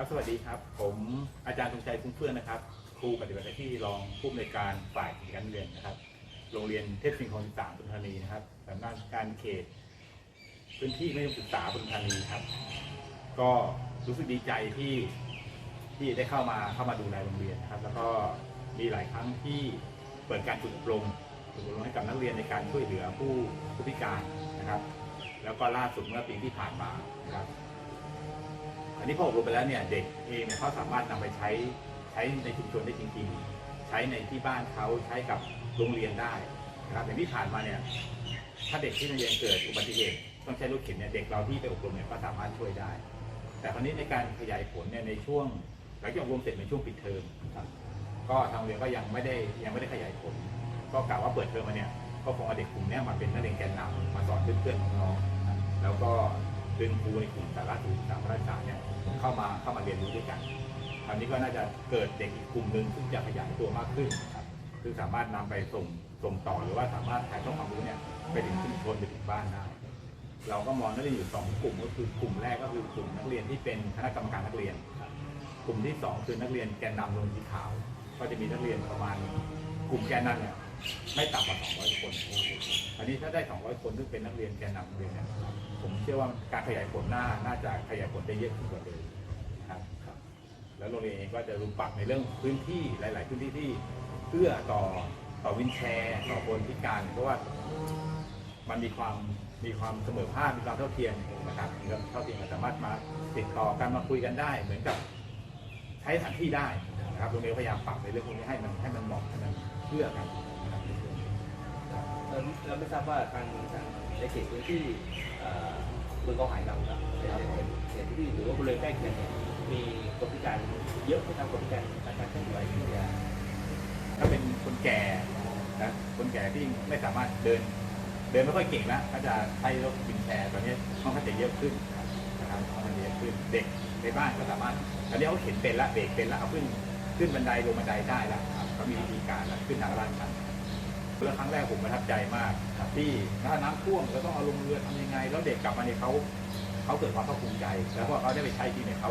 ครับสวัสดีครับ ผมอาจารย์ธงชัยคุ้มเฟื่องนะครับ ครูปฏิบัติหน้าที่รองผู้อำนวยการฝ่ายกิจการเรียนนะครับ โรงเรียนเทพสิงห์คลองสามปทุมธานีนะครับสำนักการเขต พื้นที่ไม่ศึกษาปทุมธานีครับ ก็รู้สึกดีใจที่ที่ได้เข้ามาเข้ามาดูแลโรงเรียนนะครับ แล้วก็มีหลายครั้งที่เปิดการฝึกอบรมฝึกอบรมให้กับนักเรียนในการช่วยเหลือผู้ผู้พิการนะครับ แล้วก็ล่าสุดเมื่อปีที่ผ่านมานะครับ อันนี้พออบรมไปแล้วเนี่ยเด็กเองเนี่ยเขาสามารถนำไปใช้ใช้ในชุมชนได้จริงๆ ใช้ในที่บ้านเขาใช้กับโรงเรียนได้นะครับอย่างที่ผ่านมาเนี่ยถ้าเด็กที่โรงเรียนเกิดอุบัติเหตุต้องใช้รถเข็นเนี่ยเด็กเราที่ไปอบรมเนี่ยก็สามารถช่วยได้ แต่คราวนี้ในการขยายผลเนี่ยในช่วงหลังจากอบรมเสร็จในช่วงปิดเทอมครับก็ทางโรงเรียนก็ยังไม่ได้ยังไม่ได้ขยายผล ก็กล่าวว่าเปิดเทอมมาเนี่ยก็คงเอาเด็กกลุ่มนี้มาเป็นนักเรียนแกนนำมาสอนเพื่อนๆของน้องแล้วก็ ดึงครูในกลุ่มสาระศึกษาพระราชาเนี่ยเข้ามาเข้ามาเรียนรู้ด้วยกันคราวนี้ก็น่าจะเกิดเด็กอีกกลุ่มหนึ่งซึ่งจะขยายตัวมากขึ้นครับคือสามารถนำไปส่งส่งต่อหรือว่าสามารถถ่ายทอดความรู้เนี่ยไปถึงชุมชนไปถึงบ้านได้เราก็มองนักเรียนอยู่สองกลุ่มก็คือกลุ่มแรกก็คือกลุ่มนักเรียนที่เป็นคณะกรรมการนักเรียน กลุ่มที่สองคือนักเรียนแกนนำโรงเรียนสีขาว ก็จะมีนักเรียนประมาณกลุ่มแกนนำเนี่ย ไม่ต่ำกว่า 200 คน อันนี้ถ้าได้ 200 คนซึ่งเป็นนักเรียนแกนนำโรงเรียนเนี่ยผมเชื่อว่าการขยายผลหน้าน่าจะขยายผลได้เยอะขึ้นกว่าเดิมนะครับครับ แล้วโรงเรียนเองก็จะรู้ปรับในเรื่องพื้นที่หลาย ๆ พื้นที่ที่เอื้อต่อต่อวินแชร์ต่อคนพิการเพราะว่ามันมีความมีความเสมอภาคมีความเท่าเทียมนะครับมีความเท่าเทียมสามารถมาติดต่อกันมาคุยกันได้ เหมือนกับใช้สถานที่ได้นะครับโรงเรียนพยายามปรับในเรื่องพวกนี้ให้มันให้มันเหมาะให้มันเอื้อกันนะครับ เราไม่ทราบว่าทางทางในเขตพื้นที่เมืองเกาหายเราครับในเขตพื้นที่หรือว่าบริเวณใกล้เคียงเนี่ยมีคนพิการเยอะไหมครับคนพิการอาการเคลื่อนไหวที่จะถ้าเป็นคนแก่นะคนแก่ที่ไม่สามารถเดิน เดินไม่ค่อยเก่งแล้วก็จะใช้รถวินแชร์ตอนนี้ค่อนข้างจะเยอะขึ้นนะครับค่อนเยอะขึ้นเด็กในบ้านก็สามารถตอนนี้เขาเข็นเป็นละเบรกเป็นละเอาขึ้นขึ้นบันไดลงบันไดได้ละครับเขามีวิธีการละขึ้นทางลาดชัน แล้วครั้งแรกผมประทับใจมากครับที่ถ้าน้ำท่วมเราต้องเอาลงเรือทำยังไง แล้วเด็กกลับมาเนี่ยเขาเขาเกิดความภาคภูมิใจ แล้วพอเขาได้ไปใช้จริงเนี่ยเขา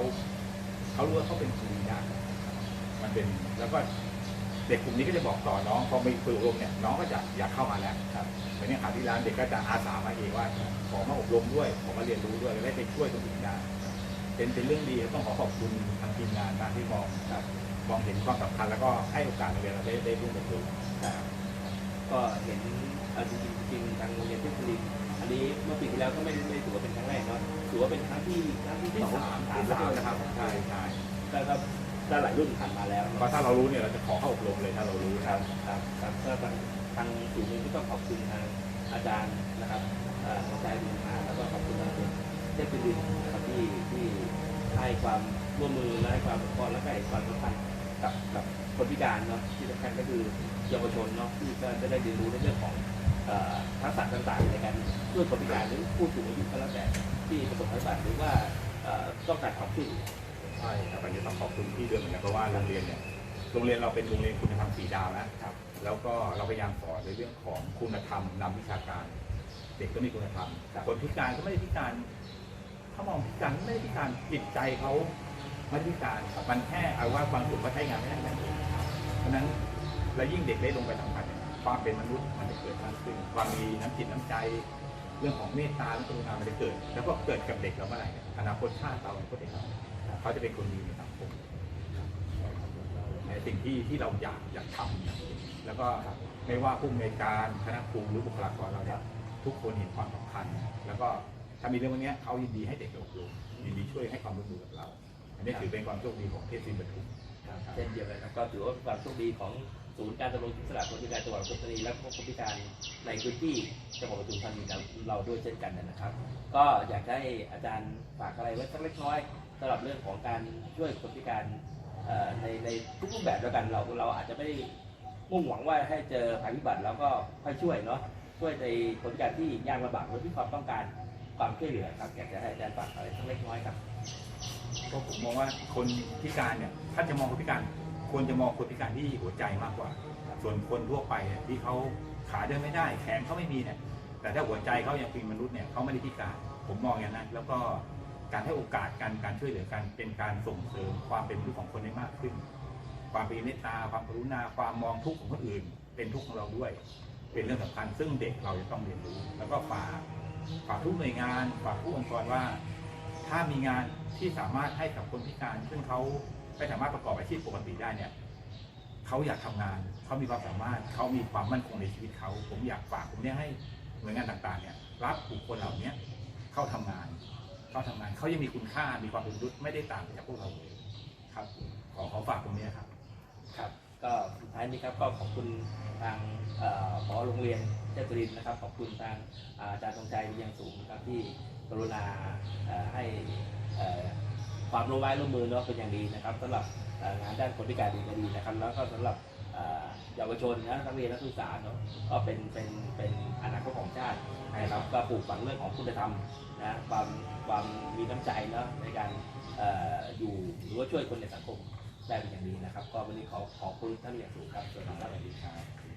เขารู้ว่าเขาเป็นครูได้มันเป็นแล้วก็เด็กกลุ่มนี้ก็จะบอกต่อน้องพอมีฝึกอบรมเนี่ยน้องก็จะอยากเข้ามาแล้วครับเหมือนเนี่ยครับที่ร้านเด็กก็จะอาสามาเองว่าขอมาอบรมด้วยขอมาเรียนรู้ด้วยแล้วได้ไปช่วยตรงนี้ได้เป็นเป็นเรื่องดีต้องขอขอบคุณทางทีมงานมากที่มองครับมองเห็นความสำคัญแล้วก็ให้โอกาสนักเรียนเราได้ได้ร่วมเรียนรู้นะครับ ก็เห็นเอ่อจริงๆจริงๆทางโรงเรียนเทพบุรีอันนี้เมื่อปีที่แล้วก็ไม่ได้ไม่ได้ถือว่าเป็นครั้งแรกเนาะถือว่าเป็นครั้งที่ครั้งที่ที่สองสามสามที่แล้วสามนะครับใช่ใช่ก็ก็ก็หลายรุ่นผ่านมาแล้วเพราะถ้าเรารู้เนี่ยเราจะขอเข้าอบรมเลยถ้าเรารู้คครัรับบครับครับก็ทางทางศูนย์เองก็ต้องขอบคุณทางอาจารย์นะครับเอ่ออาจารย์บุญมาแล้วก็ขอบคุณทางเทพบุรีนะครับที่ที่ให้ความร่วมมือและให้ความสปอร์ตและก็ให้ความสำคัญ กับกับคนพิการเนาะที่สำคัญก็คือเยาวชนเนาะที่ก็จะได้เรียนรู้ในเรื่องของเอ่อทักษะต่างๆในการช่วยคนพิการหรือผู้สูงอายุก็แล้วแต่ที่ประสบภัยพิบัติหรือว่าเอ่อต้องการความช่วยเหลือใช่ครับอันนี้ต้องขอบคุณที่ด้วยเหมือนกันเพราะว่าโรงเรียนเนี่ยโรงเรียนเราเป็นโรงเรียนคุณธรรมสีดาวนะครับ แล้วก็เราพยายามสอนในเรื่องของคุณธรรมนำวิชาการ เด็กก็มีคุณธรรมครับคนพิการก็ไม่ได้พิการเขามองพิการไม่ได้พิการจิตใจเขา ไม่ได้พิการมันแค่เอาว่าบางส่วนก็ใช้งานไม่ได้แบบนี้เพราะนั้นแล้วยิ่งเด็กได้ลงไปสัมผัสความเป็นมนุษย์มันจะเกิดมากขึ้น ความมีน้ำจิตน้ำใจ เรื่องของเมตตาและกรุณามันจะเกิด แล้วก็เกิดกับเด็กเราเมื่อไหร่อนาคตชาติเราอนาคตเด็กเราเขาจะเป็นคนดีในสังคมในสิ่งที่ที่เราอยากอยากทำแล้วก็ไม่ว่าผู้อำนการคณะครูหรือบุคลากรเราเนี่ยทุกคนเห็นความสำคัญ แล้วก็ถ้ามีเรื่องพวกเนี้เขายินดีให้เด็กอบรมยินดีช่วยให้ความร่วมมือกับเรา อันนี้ถือเป็นความโชคดีของเทศบาลปทุมเช่นเดียวกันครับก็ถือว่าเป็นความโชคดีของศูนย์การดำรงอิสระคนพิการจังหวัดปทุมธานีและคนพิการในพื้นที่จังหวัดปทุมธานีเราเราด้วยเช่นกันนะครับ ก็อยากให้อาจารย์ฝากอะไรไว้สักเล็กน้อยสำหรับเรื่องของการช่วยคนพิการในในทุกรูปแบบแล้วกันเราเราอาจจะไม่ได้มุ่งหวังว่าให้เจอภัยพิบัติแล้วก็ค่อยช่วยเนาะช่วยในคนพิการที่ยากลำบากหรือที่ความต้องการความช่วยเหลือครับอยากจะให้อาจารย์ฝากอะไรสักเล็กน้อยครับ ก็ผมมองว่าคนพิการเนี่ยถ้าจะมองคนพิการควรจะมองคนพิการที่หัวใจมากกว่า ส่วนคนทั่วไปเนี่ยที่เขาขาเดินไม่ได้ แขนเขาไม่มีเนี่ยแต่ถ้าหัวใจเขายังเป็นมนุษย์เนี่ยเขาไม่ได้พิการ ผมมองอย่างนั้นแล้วก็การให้โอกาสการการช่วยเหลือกันเป็นการส่งเสริมความเป็นมนุษย์ของคนได้มากขึ้น ความเป็นเมตตาความกรุณาความมองทุกข์ของคนอื่น เป็นทุกข์ของเราด้วย เป็นเรื่องสำคัญซึ่งเด็กเราจะต้องเรียนรู้ แล้วก็ฝากฝากทุกหน่วยงานฝากทุกองค์กรว่า ถ้ามีงานที่สามารถให้กับคนพิการ ซึ่งเขาไม่สามารถประกอบอาชีพปกติได้เนี่ยเขาอยากทำงาน เขามีความสามารถ เขามีความมั่นคงในชีวิตเขา ผมอยากฝากผมเนี่ยให้หน่วยงานต่างๆเนี่ยรับบุคคลเหล่านี้เข้าทำงาน เข้าทำงาน เขายังมีคุณค่า มีความเป็นมนุษย์ไม่ได้ต่างจากพวกเราเลยครับ ขอขอฝากตรงนี้ครับ ครับ ก็สุดท้ายนี้ครับก็ขอบคุณทางเอ่อ โรงเรียนเทพรินนะครับขอบคุณทางอาจารย์ธงชัยเป็นอย่างสูงครับที่กรุณาให้ความร่วมไม้ร่วมมือเนาะเป็นอย่างดีนะครับสำหรับงานด้านคนพิการดีก็ดีนะครับ แล้วก็สำหรับเยาวชนนะนักเรียนนักศึกษาเนาะก็เป็นเป็นเป็นอนาคตของชาตินะครับก็ปลูกฝังเรื่องของคุณธรรมนะความความมีน้ำใจเนาะในการเอ่ออยู่หรือว่าช่วยคนในสังคมได้เป็นอย่างดีนะครับ ก็วันนี้ขอขอบคุณท่านอย่างสูงครับสวัสดีครับ